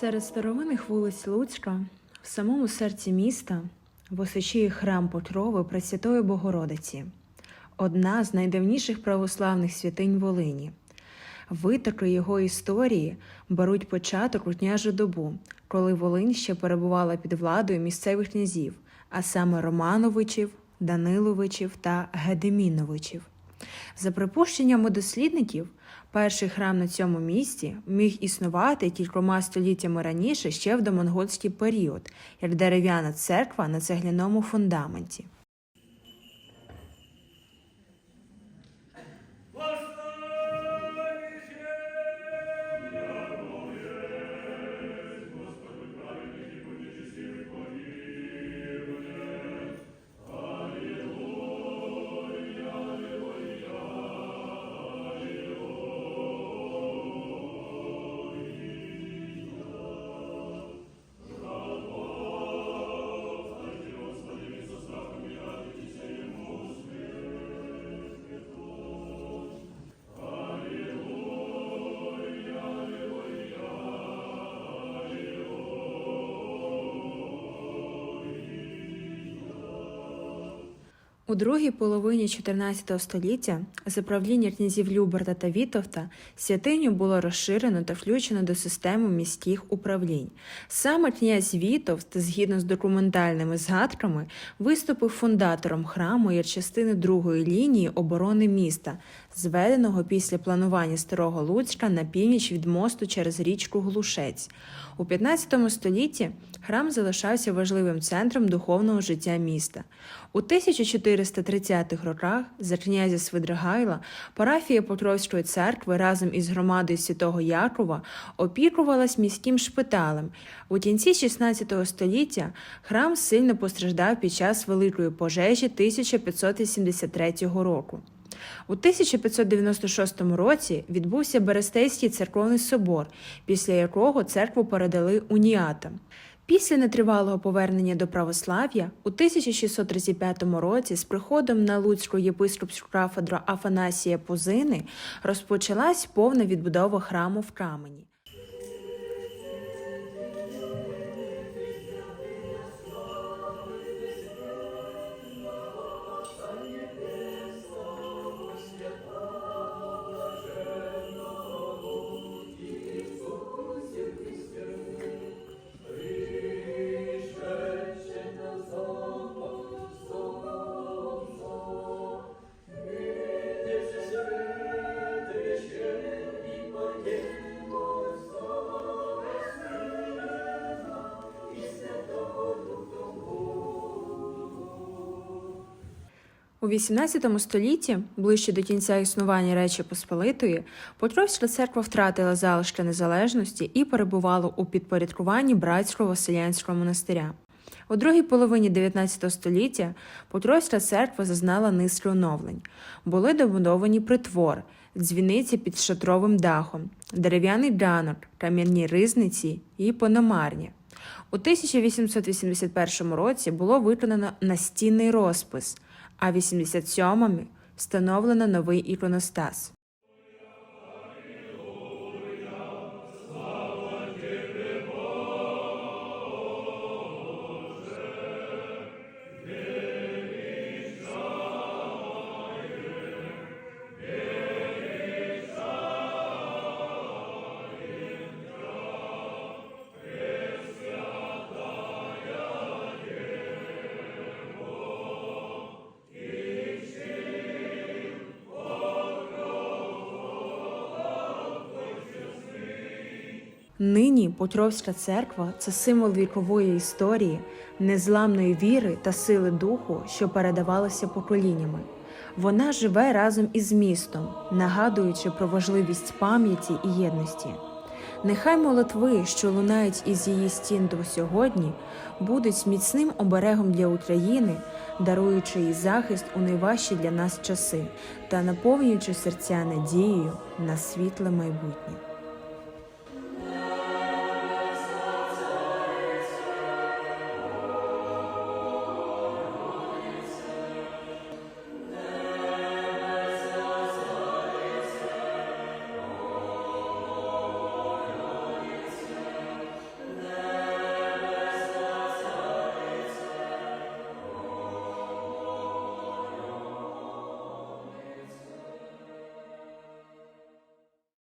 Серед старовинних вулиць Луцька, в самому серці міста, височіє храм Покрови Пресвятої Богородиці, одна з найдавніших православних святинь Волині. Витоки його історії беруть початок у княжу добу, коли Волинь ще перебувала під владою місцевих князів, а саме Романовичів, Даниловичів та Гедеміновичів. За припущеннями дослідників, перший храм на цьому місці міг існувати кількома століттями раніше ще в домонгольський період, як дерев'яна церква на цегляному фундаменті. У другій половині 14 століття за правління князів Люберта та Вітовта святиню було розширено та включено до системи міських управлінь. Саме князь Вітовт, згідно з документальними згадками, виступив фундатором храму як частини другої лінії оборони міста, зведеного після планування старого Луцька на північ від мосту через річку Глушець. У 15 столітті храм залишався важливим центром духовного життя міста. У 1430-х роках за князя Свидригайла парафія Покровської церкви разом із громадою Святого Якова опікувалась міським шпиталем. У кінці 16 століття храм сильно постраждав під час Великої пожежі 1573 року. У 1596 році відбувся Берестейський церковний собор, після якого церкву передали уніатам. Після нетривалого повернення до православ'я у 1635 році з приходом на Луцьку єпископську кафедру Афанасія Позини розпочалась повна відбудова храму в камені. У XVIII столітті, ближче до кінця існування Речі Посполитої, Покровська церква втратила залишки незалежності і перебувала у підпорядкуванні братського Василянського монастиря. У другій половині 19 століття Покровська церква зазнала низки оновлень. Були добудовані притвор, дзвіниці під шатровим дахом, дерев'яний ганок, кам'яні ризниці і пономарні. У 1881 році було виконано настінний розпис, а в 87-му встановлено новий іконостас. Нині Покровська церква це символ вікової історії, незламної віри та сили духу, що передавалося поколіннями. Вона живе разом із містом, нагадуючи про важливість пам'яті і єдності. Нехай молитви, що лунають із її стін до сьогодні, будуть міцним оберегом для України, даруючи їй захист у найважчі для нас часи та наповнюючи серця надією на світле майбутнє.